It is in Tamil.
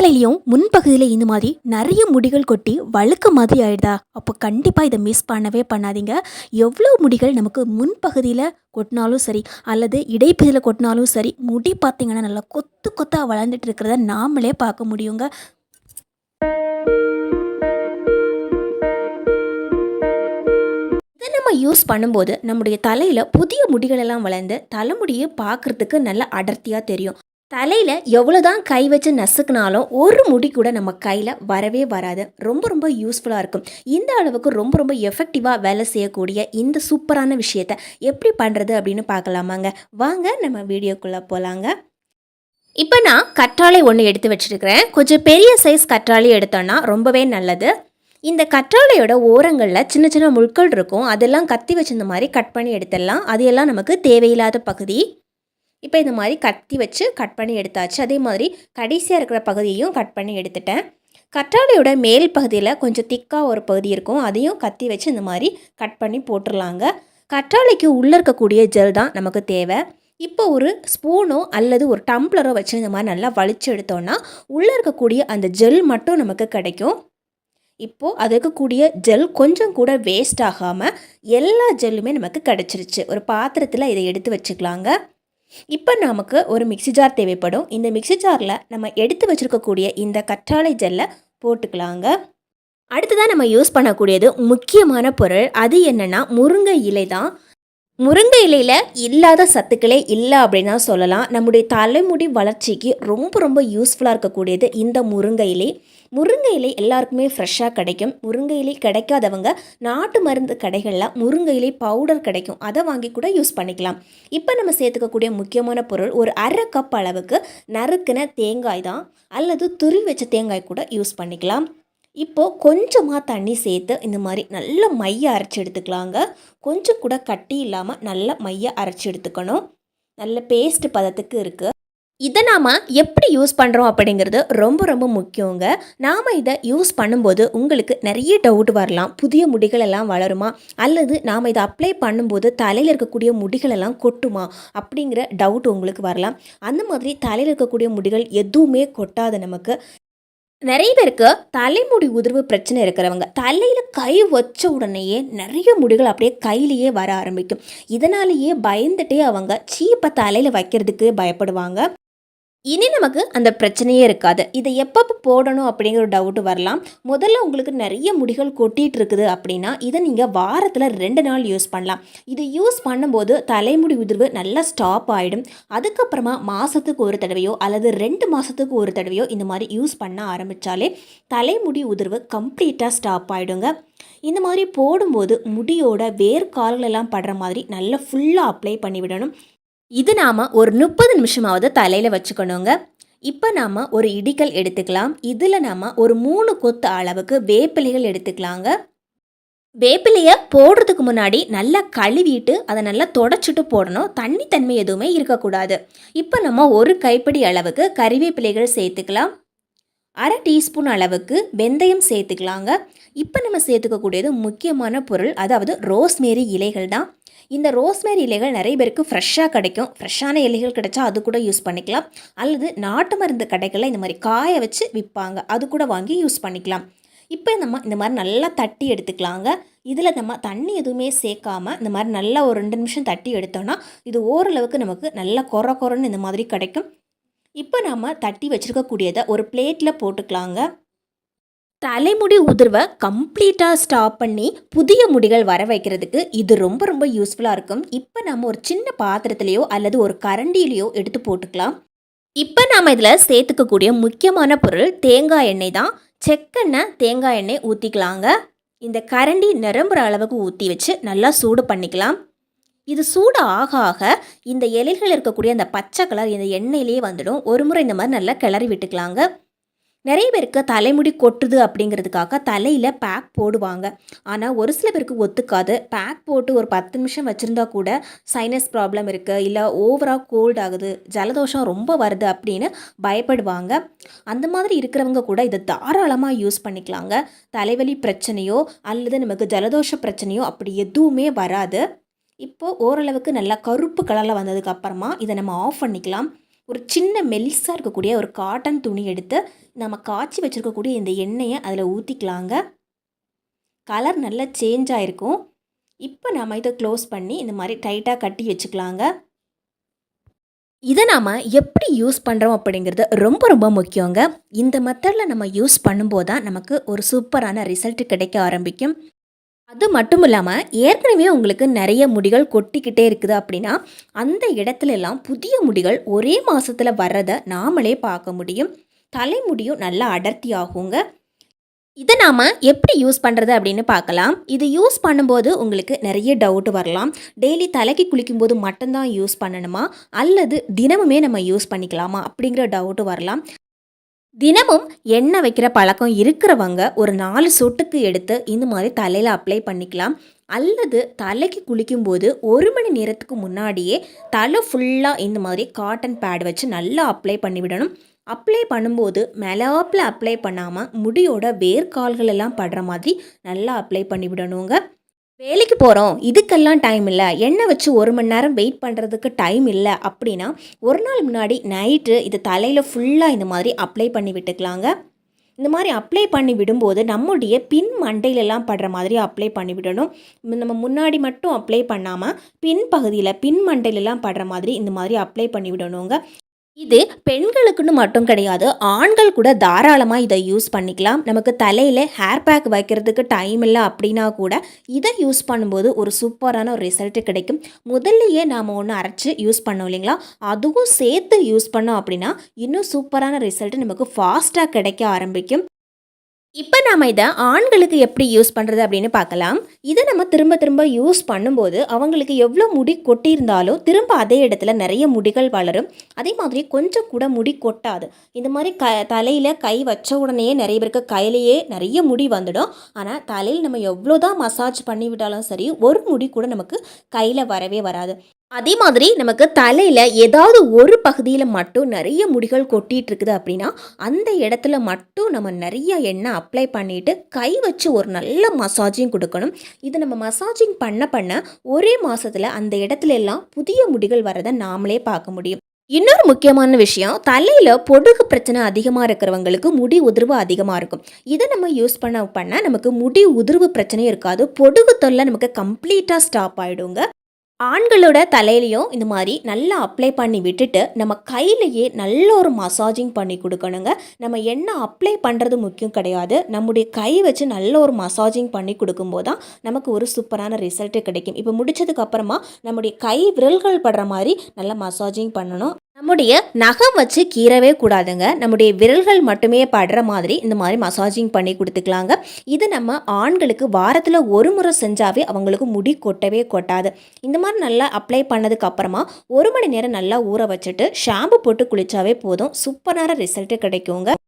தலையிலையும் முன்பகுதியில் இந்த மாதிரி நிறைய முடிகள் கொட்டி வழுக்க மாதிரி ஆயிடுதா? அப்போ கண்டிப்பாக இதை மிஸ் பண்ணவே பண்ணாதீங்க. எவ்வளோ முடிகள் நமக்கு முன்பகுதியில் கொட்டினாலும் சரி அல்லது இடைப்பகுதியில் கொட்டினாலும் சரி முடி பார்த்தீங்கன்னா நல்லா கொத்து கொத்தாக வளர்ந்துட்டு இருக்கிறத நாமளே பார்க்க முடியுங்க. இதை நம்ம யூஸ் பண்ணும்போது நம்முடைய தலையில் புதிய முடிகளெல்லாம் வளர்ந்து தலைமுடியை பார்க்கறதுக்கு நல்ல அடர்த்தியாக தெரியும். தலையில் எவ்வளோதான் கை வச்சு நசுக்குனாலும் ஒரு முடி கூட நம்ம கையில் வரவே வராது. ரொம்ப ரொம்ப யூஸ்ஃபுல்லாக இருக்கும். இந்த அளவுக்கு ரொம்ப ரொம்ப எஃபெக்டிவாக வேலை செய்யக்கூடிய இந்த சூப்பரான விஷயத்த எப்படி பண்ணுறது அப்படின்னு பார்க்கலாமாங்க. வாங்க நம்ம வீடியோக்குள்ளே போகலாங்க இப்போ நான் கற்றாழை ஒன்று எடுத்து வச்சுருக்கிறேன். கொஞ்சம் பெரிய சைஸ் கற்றாழை எடுத்தோன்னா ரொம்பவே நல்லது. இந்த கற்றாழையோட ஓரங்களில் சின்ன சின்ன முட்கள் இருக்கும். அதெல்லாம் கத்தி வச்சிருந்த மாதிரி கட் பண்ணி எடுத்துடலாம். அது எல்லாம் நமக்கு தேவையில்லாத பகுதி. இப்போ இந்த மாதிரி கத்தி வச்சு கட் பண்ணி எடுத்தாச்சு. அதே மாதிரி கடைசியாக இருக்கிற பகுதியையும் கட் பண்ணி எடுத்துட்டேன். கற்றாழையோட மேல் பகுதியில் கொஞ்சம் திக்காக ஒரு பகுதி இருக்கும். அதையும் கத்தி வச்சு இந்த மாதிரி கட் பண்ணி போட்டுடலாங்க. கற்றாழைக்கு உள்ளே இருக்கக்கூடிய ஜெல் தான் நமக்கு தேவை. இப்போ ஒரு ஸ்பூனோ அல்லது ஒரு டம்ளரோ வச்சு இந்த மாதிரி நல்லா வலிச்சு எடுத்தோன்னா உள்ளே இருக்கக்கூடிய அந்த ஜெல் மட்டும் நமக்கு கிடைக்கும். இப்போது அது இருக்கக்கூடிய ஜெல் கொஞ்சம் கூட வேஸ்ட் ஆகாமல் எல்லா ஜெல்லுமே நமக்கு கிடச்சிருச்சு. ஒரு பாத்திரத்தில் இதை எடுத்து வச்சுக்கலாங்க. இப்போ நமக்கு ஒரு மிக்ஸி ஜார் தேவைப்படும். இந்த மிக்ஸி ஜாரில் நம்ம எடுத்து வச்சுருக்கக்கூடிய இந்த கற்றாழை ஜெல்லை போட்டுக்கலாங்க. அடுத்ததான் நம்ம யூஸ் பண்ணக்கூடியது முக்கியமான பொருள். அது என்னென்னா முருங்கை இலை தான். முருங்கை இலையில் இல்லாத சத்துக்களே இல்லை அப்படின்னு தான் சொல்லலாம். நம்முடைய தலைமுடி வளர்ச்சிக்கு ரொம்ப ரொம்ப யூஸ்ஃபுல்லாக இருக்கக்கூடியது இந்த முருங்கை இலை. முருங்கை இலை எல்லாருக்குமே ஃப்ரெஷ்ஷாக கிடைக்கும். முருங்கை இலை கிடைக்காதவங்க நாட்டு மருந்து கடைகளில் முருங்கை இலை பவுடர் கிடைக்கும். அதை வாங்கி கூட யூஸ் பண்ணிக்கலாம். இப்போ நம்ம சேர்த்துக்கக்கூடிய முக்கியமான பொருள் ஒரு அரை கப் அளவுக்கு நறுக்கின தேங்காய் தான். அல்லது துருவி வச்ச தேங்காய் கூட யூஸ் பண்ணிக்கலாம். இப்போது கொஞ்சமாக தண்ணி சேர்த்து இந்த மாதிரி நல்ல மைய அரைச்சி எடுத்துக்கலாங்க. கொஞ்சம் கூட கட்டி இல்லாமல் நல்ல மைய அரைச்சி எடுத்துக்கணும். நல்ல பேஸ்ட் பதத்துக்கு இருக்குது இதை நாம் எப்படி யூஸ் பண்ணுறோம் அப்படிங்கிறது ரொம்ப ரொம்ப முக்கியங்க. நாம் இதை யூஸ் பண்ணும்போது உங்களுக்கு நிறைய டவுட் வரலாம். புதிய முடிகள் எல்லாம் வளருமா? அல்லது நாம் இதை அப்ளை பண்ணும்போது தலையில் இருக்கக்கூடிய முடிகள் எல்லாம் கொட்டுமா? அப்படிங்கிற டவுட் உங்களுக்கு வரலாம். அந்த மாதிரி தலையில் இருக்கக்கூடிய முடிகள் எதுவுமே கொட்டாது நமக்கு. நிறைய பேருக்கு தலைமுடி உதிர்வு பிரச்சனை இருக்கிறவங்க தலையில் கை வச்ச உடனேயே நிறைய முடிகள் அப்படியே கையிலேயே வர ஆரம்பிக்கும். இதனாலேயே பயந்துட்டே அவங்க சீப்பை தலையில் வைக்கிறதுக்கு பயப்படுவாங்க. இனி நமக்கு அந்த பிரச்சனையே இருக்காது. இதை எப்பப்போ போடணும் அப்படிங்கிற ஒரு டவுட்டு வரலாம். முதல்ல உங்களுக்கு நிறைய முடிகள் கொட்டிகிட்டு இருக்குது அப்படின்னா இதை நீங்கள் வாரத்தில் ரெண்டு நாள் யூஸ் பண்ணலாம். இது யூஸ் பண்ணும்போது தலைமுடி உதிர்வு நல்லா ஸ்டாப் ஆகிடும் அதுக்கப்புறமா மாதத்துக்கு ஒரு தடவையோ அல்லது ரெண்டு மாதத்துக்கு ஒரு தடவையோ இந்த மாதிரி யூஸ் பண்ண ஆரம்பித்தாலே தலைமுடி உதிர்வு கம்ப்ளீட்டாக ஸ்டாப் ஆகிடுங்க இந்த மாதிரி போடும்போது முடியோட வேர்க்கால்களெல்லாம் படுற மாதிரி நல்லா ஃபுல்லாக அப்ளை பண்ணிவிடணும். இது நாம் ஒரு முப்பது நிமிஷமாவது தலையில் வச்சுக்கணுங்க. இப்போ நாம் ஒரு இடிக்கல் எடுத்துக்கலாம். இதில் நாம் ஒரு மூணு கொத்து அளவுக்கு வேப்பிலைகள் எடுத்துக்கலாங்க. வேப்பிலையை போடுறதுக்கு முன்னாடி நல்லா கழுவிட்டு அதை நல்லா தொடச்சிட்டு போடணும். தண்ணி தன்மை எதுவுமே இருக்கக்கூடாது. இப்போ நம்ம ஒரு கைப்பிடி அளவுக்கு கறிவேப்பிலைகள் சேர்த்துக்கலாம். அரை டீஸ்பூன் அளவுக்கு வெந்தயம் சேர்த்துக்கலாங்க. இப்போ நம்ம சேர்த்துக்கக்கூடியது முக்கியமான பொருள் அதாவது ரோஸ்மேரி இலைகள் தான். இந்த ரோஸ்மேரி இலைகள் நிறைய பேருக்கு ஃப்ரெஷ்ஷாக கிடைக்கும். ஃப்ரெஷ்ஷான இலைகள் கிடைச்சா அது கூட யூஸ் பண்ணிக்கலாம். அல்லது நாட்டு மருந்து கடைகளில் இந்த மாதிரி காய வச்சு விற்பாங்க அது கூட வாங்கி யூஸ் பண்ணிக்கலாம். இப்போ நம்ம இந்த மாதிரி நல்லா தட்டி எடுத்துக்கலாங்க. இதில் நம்ம தண்ணி எதுவுமே சேர்க்காம இந்த மாதிரி நல்லா ஒரு ரெண்டு நிமிஷம் தட்டி எடுத்தோன்னா இது ஓரளவுக்கு நமக்கு நல்லா கொர கொரன்னு இந்த மாதிரி கிடைக்கும். இப்போ நம்ம தட்டி வச்சுருக்கக்கூடியதை ஒரு பிளேட்டில் போட்டுக்கலாங்க. தலைமுடி உதிர்வை கம்ப்ளீட்டாக ஸ்டாப் பண்ணி புதிய முடிகள் வர வைக்கிறதுக்கு இது ரொம்ப ரொம்ப யூஸ்ஃபுல்லாக இருக்கும். இப்போ நம்ம ஒரு சின்ன பாத்திரத்துலேயோ அல்லது ஒரு கரண்டியிலையோ எடுத்து போட்டுக்கலாம். இப்போ நாம் இதில் சேர்த்துக்கக்கூடிய முக்கியமான பொருள் தேங்காய் எண்ணெய் தான். செக்கெண்ணெய் தேங்காய் எண்ணெய் ஊற்றிக்கலாங்க இந்த கரண்டி நிரம்புற அளவுக்கு ஊற்றி வச்சு நல்லா சூடு பண்ணிக்கலாம். இது சூடு ஆக ஆக இந்த இலைகள் இருக்கக்கூடிய அந்த பச்சை கலர் இந்த எண்ணெயிலேயே வந்துடும். ஒரு முறை இந்த மாதிரி நல்லா கிளறி விட்டுக்கலாங்க. நிறைய பேருக்கு தலைமுடி கொட்டுது அப்படிங்கிறதுக்காக தலையில் பேக் போடுவாங்க. ஆனால் ஒரு சில பேருக்கு ஒத்துக்காது. பேக் போட்டு ஒரு பத்து நிமிஷம் வச்சுருந்தா கூட சைனஸ் ப்ராப்ளம் இருக்குது இல்லை ஓவராக கோல்ட் ஆகுது. ஜலதோஷம் ரொம்ப வருது அப்படின்னு பயப்படுவாங்க. அந்த மாதிரி இருக்கிறவங்க கூட இதை தாராளமாக யூஸ் பண்ணிக்கலாங்க. தலைவலி பிரச்சனையோ அல்லது நமக்கு ஜலதோஷ பிரச்சனையோ அப்படி எதுவுமே வராது. இப்போது ஓரளவுக்கு நல்லா கருப்பு கலரில் வந்ததுக்கப்புறமா இதை நம்ம ஆஃப் பண்ணிக்கலாம். ஒரு சின்ன மெலிசாக இருக்கக்கூடிய ஒரு காட்டன் துணி எடுத்து நம்ம காய்ச்சி வச்சுருக்கக்கூடிய இந்த எண்ணெயை அதில் ஊற்றிக்கலாங்க கலர் நல்லா சேஞ்ச் ஆகிருக்கும் இப்போ நம்ம இதை க்ளோஸ் பண்ணி இந்த மாதிரி டைட்டாக கட்டி வச்சுக்கலாங்க. இதை நாம் எப்படி யூஸ் பண்ணுறோம் அப்படிங்கிறது ரொம்ப ரொம்ப முக்கியங்க. இந்த மெத்தடில் நம்ம யூஸ் பண்ணும்போது தான் நமக்கு ஒரு சூப்பரான ரிசல்ட் கிடைக்க ஆரம்பிக்கும். அது மட்டும் இல்லாமல் ஏற்கனவே உங்களுக்கு நிறைய முடிகள் கொட்டிக்கிட்டே இருக்குது அப்படின்னா அந்த இடத்துல எல்லாம் புதிய முடிகள் ஒரே மாதத்தில் வர்றதை நாமளே பார்க்க முடியும். தலைமுடியும் நல்லா அடர்த்தி ஆகுங்க. இதை நாம் எப்படி யூஸ் பண்ணுறது அப்படின்னு பார்க்கலாம். இது யூஸ் பண்ணும்போது உங்களுக்கு நிறைய டவுட் வரலாம். டெய்லி தலைக்கு குளிக்கும்போது மட்டும்தான் யூஸ் பண்ணணுமா? அல்லது தினமுமே நம்ம யூஸ் பண்ணிக்கலாமா? அப்படிங்கிற டவுட்டு வரலாம். தினமும் எண்ணெய் வைக்கிற பழக்கம் இருக்கிறவங்க ஒரு நாலு சொட்டுக்கு எடுத்து இந்த மாதிரி தலையில் அப்ளை பண்ணிக்கலாம். அல்லது தலைக்கு குளிக்கும்போது ஒரு மணி நேரத்துக்கு முன்னாடியே தலை ஃபுல்லாக இந்த மாதிரி காட்டன் பேட் வச்சு நல்லா அப்ளை பண்ணிவிடணும் அப்ளை பண்ணும்போது மேலாப்பில் அப்ளை பண்ணாமல் முடியோட வேர்க்கால்கள் எல்லாம் படுற மாதிரி நல்லா அப்ளை பண்ணிவிடணுங்க வேலைக்கு போகிறோம் இதுக்கெல்லாம் டைம் இல்லை. எண்ணெய் வச்சு ஒரு மணி நேரம் வெயிட் பண்ணுறதுக்கு டைம் இல்லை. அப்படின்னா ஒரு நாள் முன்னாடி நைட்டு இது தலையில் ஃபுல்லாக இந்த மாதிரி அப்ளை பண்ணி விட்டுக்கலாங்க. இந்த மாதிரி அப்ளை பண்ணி விடும்போது நம்முடைய பின் மண்டையிலலாம் படுற மாதிரி அப்ளை பண்ணி விடணும். நம்ம முன்னாடி மட்டும் அப்ளை பண்ணாமல் பின் பகுதியில் பின் மண்டையிலலாம் படுற மாதிரி இந்த மாதிரி அப்ளை பண்ணி விடணுங்க. இது பெண்களுக்குன்னு மட்டும் கிடையாது ஆண்கள் கூட தாராளமாக இதை யூஸ் பண்ணிக்கலாம். நமக்கு தலையில் ஹேர் பேக் வைக்கிறதுக்கு டைம் இல்லை அப்படின்னா கூட இதை யூஸ் பண்ணும்போது ஒரு சூப்பரான ஒரு ரிசல்ட்டு கிடைக்கும். முதல்லையே நாம் ஒன்று அரைச்சி யூஸ் பண்ணோம் இல்லைங்களா? அதுவும் சேர்த்து யூஸ் பண்ணோம் அப்படின்னா இன்னும் சூப்பரான ரிசல்ட்டு நமக்கு ஃபாஸ்ட்டாக கிடைக்க ஆரம்பிக்கும். இப்போ நாம் இதை ஆண்களுக்கு எப்படி யூஸ் பண்ணுறது அப்படின்னு பார்க்கலாம். இதை நம்ம திரும்ப திரும்ப யூஸ் பண்ணும்போது அவங்களுக்கு எவ்வளோ முடி கொட்டியிருந்தாலும் திரும்ப அதே இடத்துல நிறைய முடிகள் வளரும். அதே மாதிரி கொஞ்சம் கூட முடி கொட்டாது. இந்த மாதிரி க தலையில் கை வச்ச உடனே நிறைய பேருக்கு கையிலேயே நிறைய முடி வந்துடும். ஆனால் தலையில் நம்ம எவ்வளோ தான் மசாஜ் பண்ணி விட்டாலும் சரி ஒரு முடி கூட நமக்கு கையில் வரவே வராது. அதே மாதிரி நமக்கு தலையில் ஏதாவது ஒரு பகுதியில் மட்டும் நிறைய முடிகள் கொட்டிகிட்டு இருக்குது அப்படின்னா அந்த இடத்துல மட்டும் நம்ம நிறைய எண்ணெய் அப்ளை பண்ணிவிட்டு கை வச்சு ஒரு நல்ல மசாஜிங் கொடுக்கணும். இது நம்ம மசாஜிங் பண்ண பண்ண ஒரே மாதத்தில் அந்த இடத்துல எல்லாம் புதிய முடிகள் வரதை நாமளே பார்க்க முடியும். இன்னொரு முக்கியமான விஷயம் தலையில் பொடுகு பிரச்சனை அதிகமாக இருக்கிறவங்களுக்கு முடி உதிர்வு அதிகமாக இருக்கும். இதை நம்ம யூஸ் பண்ண பண்ண நமக்கு முடி உதிர்வு பிரச்சனையும் இருக்காது பொடுகு தொல்லை நமக்கு கம்ப்ளீட்டாக ஸ்டாப் ஆகிடுங்க ஆண்களோட தலையிலையும் இந்த மாதிரி நல்லா அப்ளை பண்ணி விட்டுட்டு நம்ம கையிலையே நல்ல ஒரு மசாஜிங் பண்ணி கொடுக்கணுங்க. நம்ம என்ன அப்ளை பண்ணுறது முக்கியம் கிடையாது. நம்முடைய கை வச்சு நல்ல ஒரு மசாஜிங் பண்ணி கொடுக்கும்போது தான் நமக்கு ஒரு சூப்பரான ரிசல்ட்டு கிடைக்கும். இப்போ முடிச்சதுக்கப்புறமா நம்முடைய கை விரல்கள் படுற மாதிரி நல்லா மசாஜிங் பண்ணணும். நம்முடைய நகம் வச்சு கீறவே கூடாதுங்க. நம்முடைய விரல்கள் மட்டுமே படுற மாதிரி இந்த மாதிரி மசாஜிங் பண்ணி கொடுத்துக்கலாங்க. இது நம்ம ஆண்களுக்கு வாரத்தில் ஒரு முறை செஞ்சாவே அவங்களுக்கு முடி கொட்டவே கொட்டாது. இந்த மாதிரி நல்லா அப்ளை பண்ணதுக்கு அப்புறமா ஒரு மணி நேரம் நல்லா ஊற வச்சுட்டு ஷாம்பு போட்டு குளிச்சாவே போதும். சூப்பரான ரிசல்ட்டு கிடைக்குங்க.